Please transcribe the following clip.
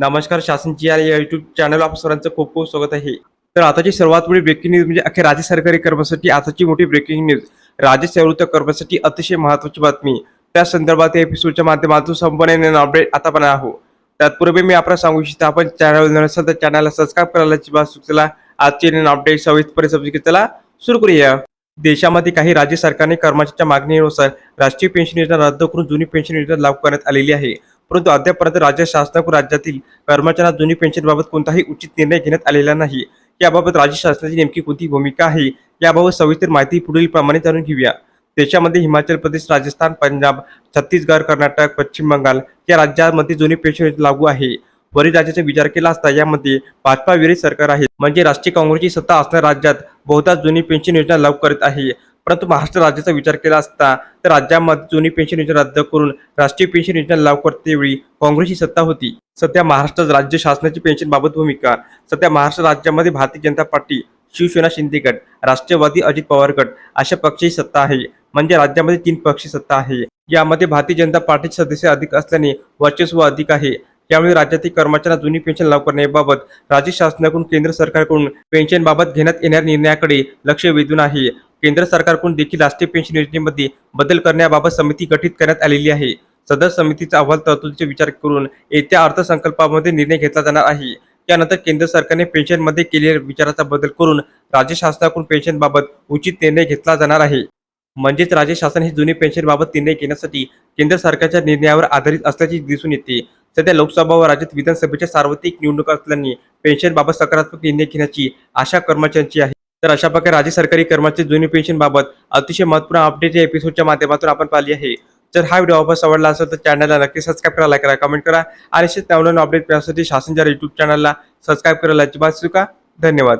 नमस्कार शासनची या YouTube channel आप सर्वांचं खूप खूप स्वागत आहे. तर आताची सर्वात मोठी ब्रेकिंग न्यूज म्हणजे अखेर राज्य सरकारी कर्मासाठी आताची मोठी ब्रेकिंग न्यूज राज्य सेवृत्त कर्मासाठी अतिशय महत्वाची बातमी. त्या संदर्भात या एपिसोडच्या माध्यमातून संपूर्ण अपडेट आता पण आहो तत्पूर्वी मी आपल्याला सांगू इच्छितो आपण चॅनल नसेल तर चॅनलला सबस्क्राईब करायला बात आजची नवीन अपडेट सविस्तर समजून चला सुरू करूया. देशामध्ये काही राज्य सरकारने कर्मचाऱ्यांच्या मागणीनुसार राष्ट्रीय पेन्शन योजना रद्द करून जुनी पेन्शन योजना लागू करण्यात आलेली आहे. परंतु अद्यापर्यंत राज्य शासनाकडून राज्यातील कर्मचाऱ्यांना जुनी पेन्शनबाबत कोणताही उचित निर्णय घेण्यात आलेला नाही. याबाबत राज्य शासनाची नेमकी कोणती भूमिका आहे याबाबत सविस्तर माहिती पुढील प्रमाणे जाणून घेऊया. देशामध्ये हिमाचल प्रदेश राजस्थान पंजाब छत्तीसगड कर्नाटक पश्चिम बंगाल या राज्यांमध्ये जुनी पेन्शन योजना लागू आहे. वरील राज्याचा विचार केला असता यामध्ये भाजपा विरोधी सरकार आहे म्हणजे राष्ट्रीय काँग्रेसची सत्ता असणाऱ्या राज्यात बहुतांश जुनी पेन्शन योजना लागू करत आहे. परंतु महाराष्ट्र राज्याचा विचार केला असता तर राज्यामध्ये जुनी पेन्शन योजना रद्द करून राष्ट्रीय पेन्शन योजना लागू करतेवेळी काँग्रेसची सत्ता होती. सध्या महाराष्ट्र राज्य शासनाची पेन्शन बाबत भूमिका सध्या महाराष्ट्र राज्यामध्ये भारतीय जनता पार्टी शिवसेना शिंदे गट राष्ट्रवादी अजित पवार गट अशा पक्षाची सत्ता आहे. म्हणजे राज्यामध्ये तीन पक्षी सत्ता आहे. यामध्ये भारतीय जनता पार्टीचे सदस्य अधिक असल्याने वर्चस्व अधिक आहे. त्यामुळे राज्यातील कर्मचाऱ्यांना जुनी पेन्शन लागू करण्याबाबत राज्य शासनाकडून केंद्र सरकारकडून पेन्शन बाबत घेण्यात येणाऱ्या निर्णयाकडे लक्ष वेधून आहे. केंद्र सरकारकडून देखील राष्ट्रीय पेन्शन योजनेमध्ये बदल करण्याबाबत समिती गठीत करण्यात आलेली आहे. सदर समितीचा अहवाल तरतुदीचे विचार करून येत्या अर्थसंकल्पामध्ये निर्णय घेतला जाणार आहे. त्यानंतर केंद्र सरकारने पेन्शनमध्ये केलेल्या विचाराचा बदल करून राज्य शासनाकडून पेन्शनबाबत उचित निर्णय घेतला जाणार आहे. म्हणजेच राज्य शासन हे जुनी पेन्शनबाबत निर्णय घेण्यासाठी केंद्र सरकारच्या निर्णयावर आधारित असल्याचे दिसून येते. सध्या लोकसभा व राज्यात विधानसभेच्या सार्वत्रिक निवडणुका असल्याने पेन्शनबाबत सकारात्मक निर्णय घेण्याची आशा कर्मचाऱ्यांची आहे. तर अशा प्रकारे राज्य सरकारी कर्मचारी जुनी पेन्शन बाबत अतिशय महत्त्वपूर्ण अपडेट या एपिसोडच्या माध्यमातून आपण पाहिली आहे. जर हा व्हिडिओ ऑफर आवडला असेल तर चॅनलला नक्की सबस्क्राईब करा लाईक करा कमेंट करा आणि असेच नवनवीन अपडेट मिळण्यासाठी शासनच्या युट्यूब चॅनलला सबस्क्राईब करायला अजिबात चुका धन्यवाद.